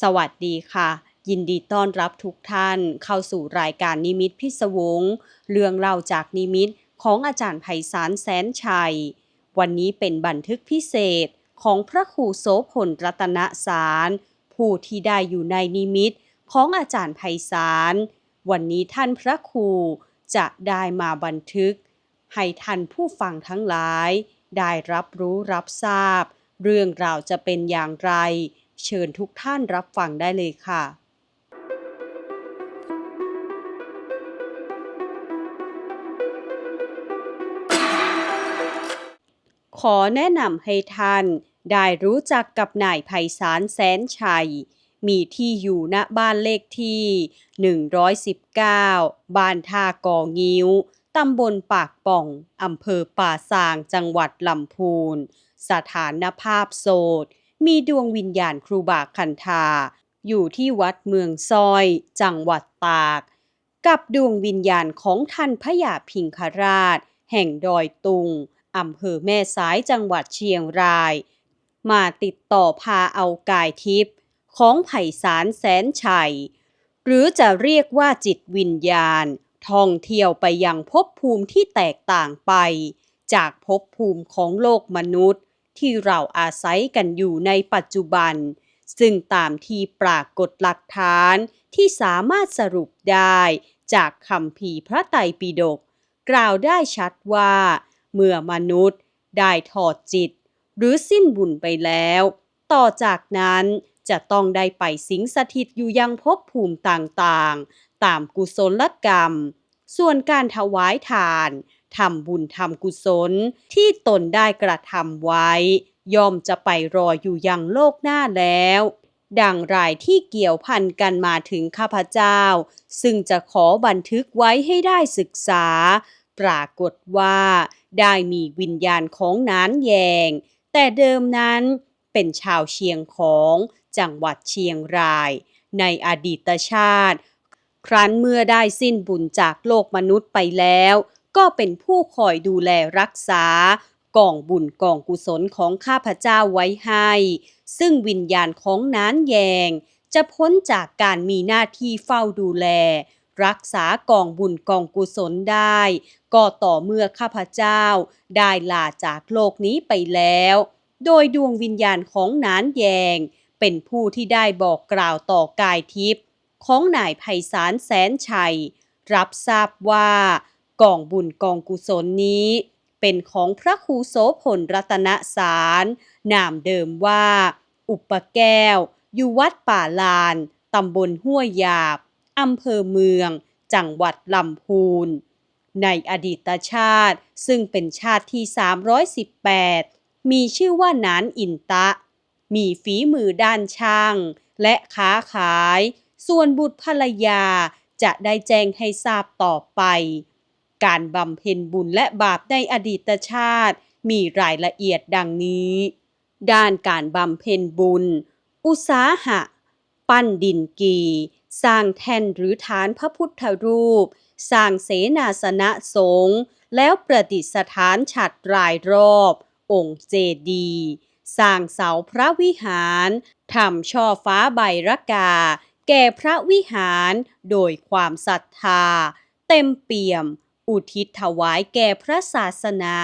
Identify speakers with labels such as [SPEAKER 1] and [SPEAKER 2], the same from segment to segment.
[SPEAKER 1] สวัสดีค่ะ ยินดีต้อนรับทุกท่าน เข้าสู่รายการนิมิตพิศวง เรื่องเล่าจากนิมิตของอาจารย์ไพศาลแสนชัย วันนี้เป็นบันทึกพิเศษของพระครูโสพลรัตนสาร ผู้ที่ได้อยู่ในนิมิตของอาจารย์ไพศาลวันนี้ท่านพระครูจะได้มาบันทึก ให้ท่านผู้ฟังทั้งหลาย ได้รับรู้รับทราบ เรื่องราวจะเป็นอย่างไร เชิญทุกท่านรับฟังได้เลยค่ะขอแนะนำให้ท่านได้รู้จักกับนายไพศาลแสนชัย มีที่อยู่ณบ้านเลขที่ 119 บ้านท่ากองิ้ว ตำบลปากป่อง อำเภอป่าซาง จังหวัดลำพูน สถานภาพโสด มีดวงวิญญาณครูบาคันธาอยู่ที่วัดเมืองซอย จังหวัดตาก กับดวงวิญญาณของท่านพระยาพิงคราช แห่งดอยตุงอำเภอแม่สายจังหวัดเชียงราย มาติดต่อพาเอากายทิพย์ของไผ่สารแสนชัย หรือจะเรียกว่าจิตวิญญาณ ท่องเที่ยวไปยังภพภูมิที่แตกต่างไป จากภพภูมิของโลกมนุษย์ ที่เราอาศัยกันอยู่ในปัจจุบัน ซึ่งตามที่ปรากฏหลักฐานที่สามารถสรุปได้จากคำภีพระไตรปิฎกกล่าวได้ชัดว่า เมื่อมนุษย์ได้ถอดจิต หรือสิ้นบุญไปแล้ว ต่อจากนั้นจะต้องได้ไปสิงสถิตอยู่ยังภพภูมิต่างๆ ตามกุศลกรรม ส่วนการถวายทาน ทำบุญทำกุศล ที่ตนได้กระทำไว้ ย่อมจะไปรออยู่ยังโลกหน้าแล้ว ดังรายที่เกี่ยวพันกันมาถึงข้าพเจ้า ซึ่งจะขอบันทึกไว้ให้ได้ศึกษา ปรากฏว่าได้มีวิญญาณของนานแยง แต่เดิมนั้นเป็นชาวเชียงของจังหวัดเชียงราย ในอดีตชาติ ครั้นเมื่อได้สิ้นบุญจากโลกมนุษย์ไปแล้ว ก็เป็นผู้คอยดูแลรักษากองบุญกองกุศลของข้าพเจ้าไว้ให้ ซึ่งวิญญาณของนานแยง จะพ้นจากการมีหน้าที่เฝ้าดูแล รักษากองบุญกองกุศลได้ ก็ต่อเมื่อข้าพเจ้าได้ลาจากโลกนี้ไปแล้ว โดยดวงวิญญาณของนานแยง เป็นผู้ที่ได้บอกกล่าวต่อกายทิพย์ของนายไพศาลแสนชัย รับทราบว่า กองบุญกองกุศลนี้ เป็นของพระครูโสพลรัตนสาร นามเดิมว่า อุปแก้ว อยู่วัดป่าลานตำบลห้วยหยาบอำเภอเมือง จังหวัดลำพูน ในอดีตชาติซึ่งเป็นชาติที่ 318 มีชื่อว่านานอินตะ มีฝีมือด้านช่าง และค้าขาย ส่วนบุตรภรรยาจะได้แจ้งให้ทราบต่อไป การบำเพ็ญบุญและบาปในอดีตชาติ มีรายละเอียดดังนี้ ด้านการบำเพ็ญบุญ อุสาหะ ปั้นดินกี สร้างแท่นหรือฐานพระพุทธรูป สร้างเสนาสนะสงฆ์แล้วประดิษฐานฉัดรายรอบ องค์เจดีสร้างเสาพระวิหารทำช่อฟ้าใบรกา แก่พระวิหารโดยความศรัทธา เต็มเปี่ยม อุทิศถวายแก่พระศาสนา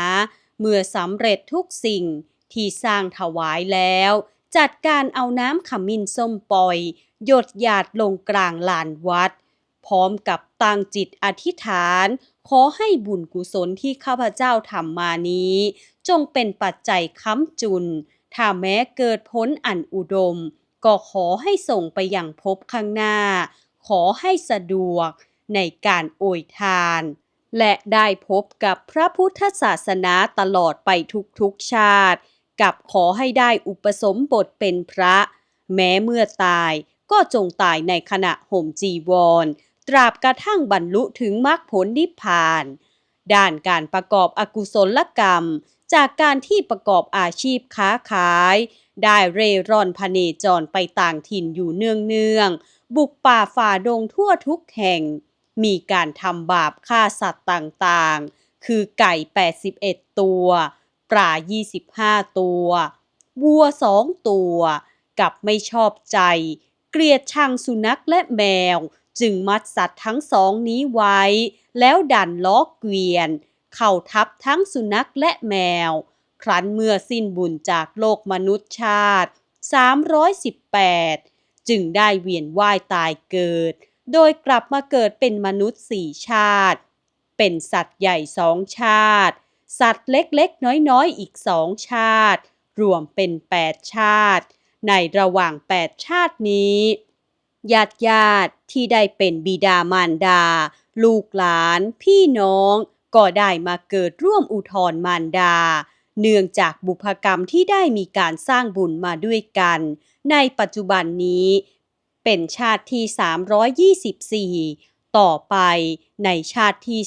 [SPEAKER 1] เมื่อสำเร็จทุกสิ่งที่สร้างถวายแล้ว จัดการเอาน้ำขมิ้นส้มปล่อย หยดหยาดลงกลางลานวัด พร้อมกับตั้งจิตอธิษฐาน ขอให้บุญกุศลที่ข้าพเจ้าทำมานี้ จงเป็นปัจจัยค้ำจุน ถ้าแม้เกิดผลอันอุดม ก็ขอให้ส่งไปอย่างภพข้างหน้า ขอให้สะดวกในการโอยทาน และได้พบกับพระพุทธศาสนาตลอดไปทุกๆชาติ กับขอให้ได้อุปสมบทเป็นพระ แม้เมื่อตายก็จงตายในขณะห่มจีวร ตราบกระทั่งบรรลุถึงมรรคผลนิพพาน ด้านการประกอบอกุศลกรรม จากการที่ประกอบอาชีพค้าขาย ได้เร่ร่อนพเนจรไปต่างถิ่นอยู่เนืองๆบุกป่าฝ่าดงทั่วทุกแห่ง มีการทำบาปฆ่าสัตว์ต่างๆ คือไก่ 81 ตัว ปลา 25 ตัววัว2ตัว กับไม่ชอบใจ เกลียดชังสุนัขและแมว จึงมัดสัตว์ทั้งสองนี้ไว้ แล้วดันล้อเกวียน เข้าทับทั้งสุนัขและแมว ครั้นเมื่อสิ้นบุญจากโลกมนุษย์ชาติ 318 จึงได้เวียนว่ายตายเกิด โดยกลับมาเกิดเป็นมนุษย์สี่ชาติ เป็นสัตว์ใหญ่สองชาติ สัตว์เล็กๆ น้อยๆ อีกสองชาติ รวมเป็นแปดชาติ ในระหว่างแปดชาตินี้ญาติญาติๆที่ได้เป็นบิดามารดา ลูกหลาน พี่น้อง ก็ได้มาเกิดร่วมอุทธรมารดา เนื่องจากบุพกรรมที่ได้มีการสร้างบุญมาด้วยกัน ในปัจจุบันนี้ เป็นชาติที่ 324 ต่อไปในชาติที่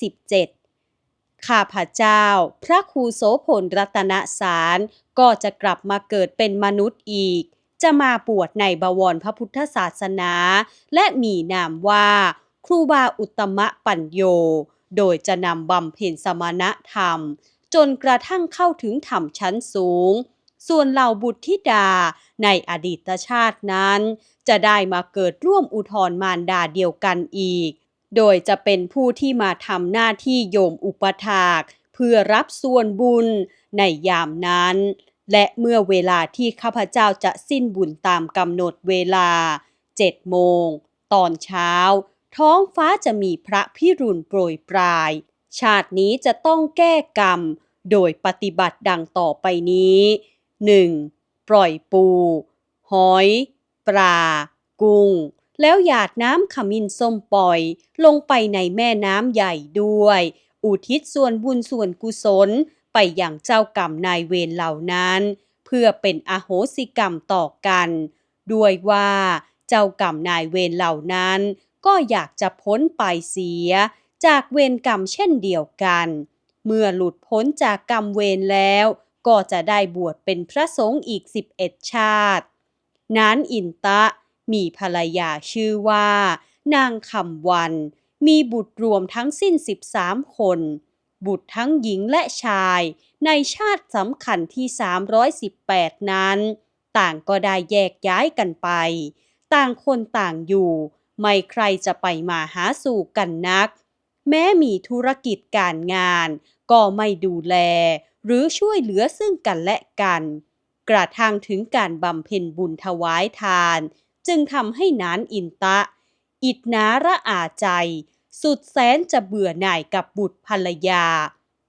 [SPEAKER 1] 327 ข้าพเจ้า พระครูโสพลรัตนสารก็จะกลับมาเกิดเป็นมนุษย์อีก จะมาบวชในบวรพระพุทธศาสนา และมีนามว่า ครูบาอุตตมะปัญโย โดยจะนำบำเพ็ญสมณธรรม จนกระทั่งเข้าถึงธรรมชั้นสูง ส่วนเหล่าบุตรธิดาในอดีตชาตินั้น จะได้มาเกิดร่วมอุทธรมารดาเดียวกันอีก โดยจะเป็นผู้ที่มาทำหน้าที่โยมอุปถากเพื่อรับส่วนบุญในยามนั้น และเมื่อเวลาที่ข้าพเจ้าจะสิ้นบุญตามกำหนดเวลาเจ็ดโมง ตอนเช้า ท้องฟ้าจะมีพระพิรุณโปรยปลาย ชาตินี้จะต้องแก้กรรม โดยปฏิบัติดังต่อไปนี้ 1. ปล่อยปู หอย ปลา กุ้ง แล้วหยาดน้ำขมิ้นส้มปล่อย ลงไปในแม่น้ำใหญ่ด้วย อุทิศส่วนบุญส่วนกุศลไปอย่างเจ้ากรรมนายเวรเหล่านั้น เพื่อเป็นอโหสิกรรมต่อกัน ด้วยว่าเจ้ากรรมนายเวรเหล่านั้น ก็อยากจะพ้นไปเสีย จากเวรกรรมเช่นเดียวกัน เมื่อหลุดพ้นจากกรรมเวรแล้ว ก็จะได้บวชเป็นพระสงฆ์อีก 11 ชาตินั้นอินตะมีภรรยาชื่อว่า นางคำวัน มีบุตรรวมทั้งสิ้น 13 คน บุตรทั้งหญิงและชายในชาติสำคัญที่ 318 นั้น ต่างก็ได้แยกย้ายกันไป ต่างคนต่างอยู่ ไม่ใครจะไปมาหาสู่กันนัก แม้มีธุรกิจการงานก็ไม่ดูแล หรือช่วยเหลือซึ่งกันและกัน กระทั่งถึงการบำเพ็ญบุญถวายทาน จึงทำให้นานอินตะ อิดนาระอาใจ สุดแสนจะเบื่อหน่ายกับบุตรภรรยา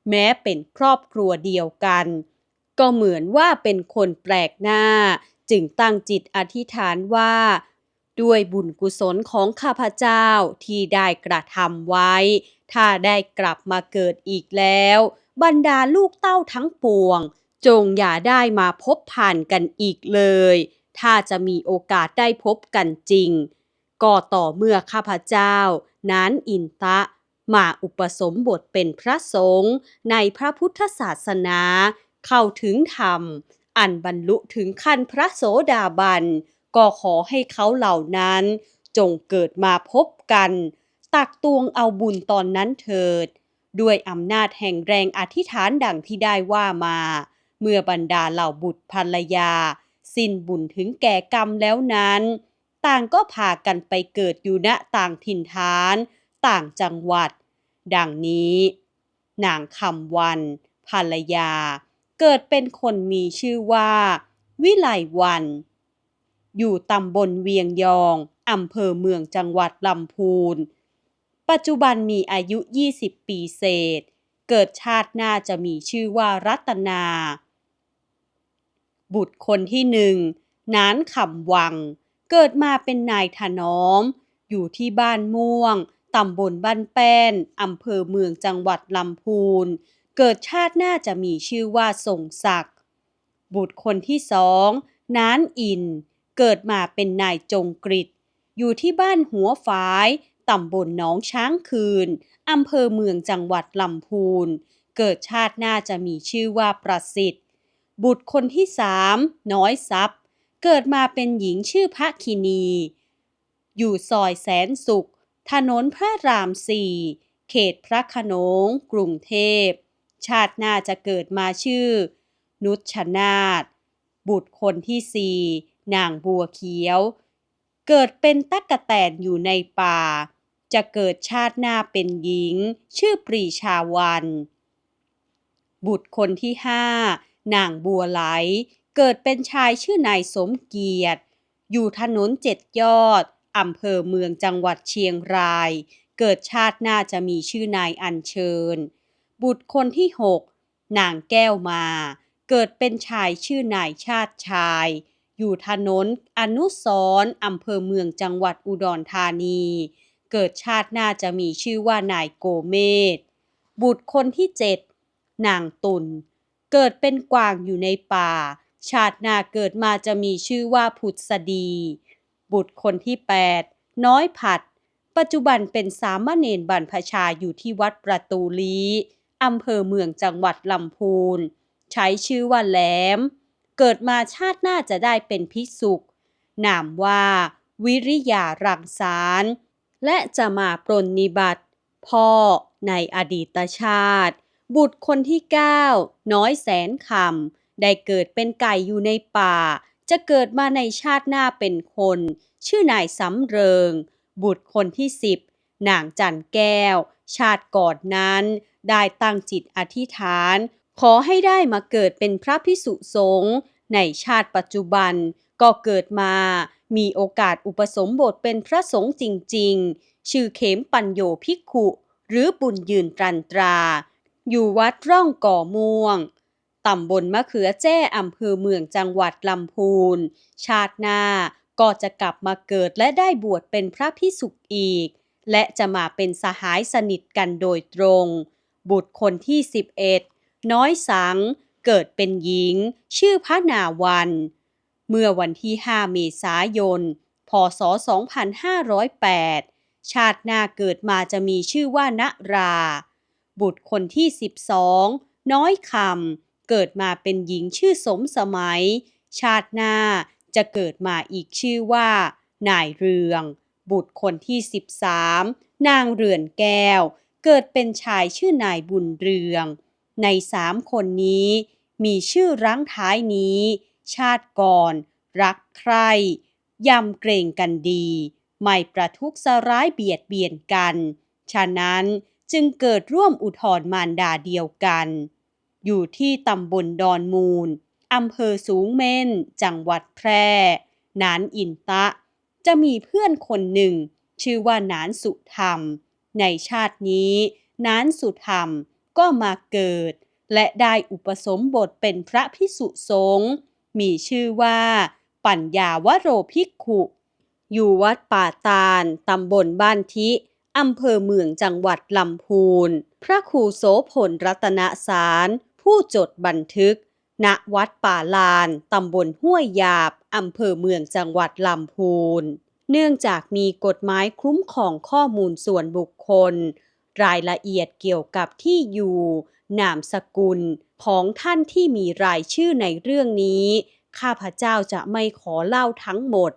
[SPEAKER 1] แม้เป็นครอบครัวเดียวกัน ก็เหมือนว่าเป็นคนแปลกหน้า จึงตั้งจิตอธิษฐานว่า ด้วยบุญกุศลของข้าพเจ้าที่ได้กระทำไว้ ถ้าได้กลับมาเกิดอีกแล้ว บรรดาลูกเต้าทั้งปวง จงอย่าได้มาพบผ่านกันอีกเลย ถ้าจะมีโอกาสได้พบกันจริง ก็ต่อเมื่อข้าพเจ้า นั้นอินตะมาอุปสมบทเป็นพระสงฆ์ในพระพุทธศาสนา เข้าถึงธรรม อันบรรลุถึงขั้นพระโสดาบัน ก็ขอให้เขาเหล่านั้น จงเกิดมาพบกัน ตักตวงเอาบุญตอนนั้นเถิด ด้วยอำนาจแห่งแรงอธิษฐานดังที่ได้ว่ามา เมื่อบรรดาเหล่าบุตรภรรยา สิ้นบุญถึงแก่กรรมแล้วนั้น ต่างก็พากันไปเกิดอยู่ณต่างถิ่นฐาน ต่างจังหวัด ดังนี้ นางคำวัน ภรรยา เกิดเป็นคนมีชื่อว่า วิไลวัน อยู่ตำบลเวียงยองอำเภอเมืองจังหวัดลำพูน ปัจจุบันมีอายุ 20 ปีเศษ เกิดชาติหน้าจะมีชื่อว่ารัตนา บุตรคนที่หนึ่งนานคำวัง เกิดมาเป็นนายถนอม อยู่ที่บ้านม่วงตำบลบ้านแป้นอำเภอเมืองจังหวัดลำพูน เกิดชาติหน้าจะมีชื่อว่าทรงศักดิ์ บุตรคนที่สองนานอิน เกิดมาเป็นนายจงกริดอยู่ที่บ้านหัวฝาย ตำบลหนองช้างคืน อำเภอเมืองจังหวัดลำพูน เกิดชาติหน้าจะมีชื่อว่าประสิทธิ์ บุตรคนที่สามน้อยทรัพย์ เกิดมาเป็นหญิงชื่อพระคินี อยู่ซอยแสนสุข ถนนพระรามสี่เขตพระขนง กรุงเทพ ชาติหน้าจะเกิดมาชื่อ นุชนาถบุตรคนที่สี่นางบัวเขียว เกิดเป็นตั๊กแตนอยู่ในป่า จะเกิดชาติหน้าเป็นหญิง ชื่อปรีชาวัน บุตรคนที่ห้านางบัวไหล เกิดเป็นชายชื่อนายสมเกียรติ อยู่ถนนเจ็ดยอดอำเภอเมืองจังหวัดเชียงราย เกิดชาติหน้าจะมีชื่อนายอัญเชิญ บุตรคนที่หกนางแก้วมา เกิดเป็นชายชื่อนายชาติชาย อยู่ถนนอนุสรอำเภอเมืองจังหวัดอุดรธานี เกิดชาติหน้าจะมีชื่อว่านายโกเมศบุตรคนที่เจ็ดนางตุลเกิดเป็นกวางอยู่ในป่า ชาติหน้าเกิดมาจะมีชื่อว่าผุดสดี บุตรคนที่ 8 น้อยผัด ปัจจุบันเป็นสามเณรบรรพชาอยู่ที่วัดประตูลีอำเภอเมืองจังหวัดลำพูน ใช้ชื่อว่าแหลม เกิดมาชาติหน้าจะได้เป็นพิสุกนามว่า วิริยารังสาร และจะมาปรนนิบัติ พ่อในอดีตชาติ บุตรคนที่9น้อยแสนคำได้เกิดเป็นไก่อยู่ในป่า จะเกิดมาในชาติหน้าเป็นคน ชื่อนายสำเริง บุตรคนที่10นางจันแก้ว ชาติก่อนนั้น ได้ตั้งจิตอธิษฐาน ขอให้ได้มาเกิดเป็นพระพิสุสงฆ์ในชาติปัจจุบัน ก็เกิดมามีโอกาสอุปสมบทเป็นพระสงฆ์จริง ๆ ชื่อเขมปัญโยภิกขุ หรือบุญยืนตรันตรา อยู่วัดร่องก่อม่วง ตำบลมะเขือแจ้อำเภอเมืองจังหวัดลำพูน ชาติหน้าก็จะกลับมาเกิดและได้บวชเป็นพระพิสุกอีก และจะมาเป็นสหายสนิทกันโดยตรง บุตรคนที่ 11 น้อยสัง เกิดเป็นหญิง ชื่อพระนาวัน เมื่อวันที่ 5 เมษายน พศ 2508 ชาติหน้าเกิดมาจะมีชื่อว่านรา บุตรคนที่ 12 น้อยคำเกิดมาเป็นหญิงชื่อสมสมัย ชาติหน้าจะเกิดมาอีกชื่อว่า นายเรือง บุตรคนที่ 13 นางเรือนแก้ว เกิดเป็นชายชื่อนายบุญเรือง ในสามคนนี้มีชื่อรั้งท้ายนี้ ชาติก่อน รักใครยำเกรงกันดี ไม่ประทุกษร้ายเบียดเบียนกัน ฉะนั้นจึงเกิดร่วมอุทธรมารดาเดียวกัน อยู่ที่ตำบลดอนมูลอำเภอสูงเม่น จังหวัดแพร่ นานอินตะ จะมีเพื่อนคนหนึ่ง ชื่อว่านานสุธรรม ในชาตินี้นานสุธรรมก็มาเกิด และได้อุปสมบทเป็นพระพิสุสงฆ์ มีชื่อว่า ปัญญาวโรภิกขุ อยู่วัดป่าตาลตำบลบ้านทิอำเภอเมืองจังหวัดลำพูน พระครูโสพลรัตนสาร ผู้จดบันทึก ณวัดป่าลานตำบลห้วยหยาบอำเภอเมืองจังหวัดลำพูน เนื่องจากมีกฎหมายคุ้มครองข้อมูลส่วนบุคคล รายละเอียดเกี่ยวกับที่อยู่ นามสกุล ของท่านที่มีรายชื่อในเรื่องนี้ ข้าพเจ้าจะไม่ขอเล่าทั้งหมด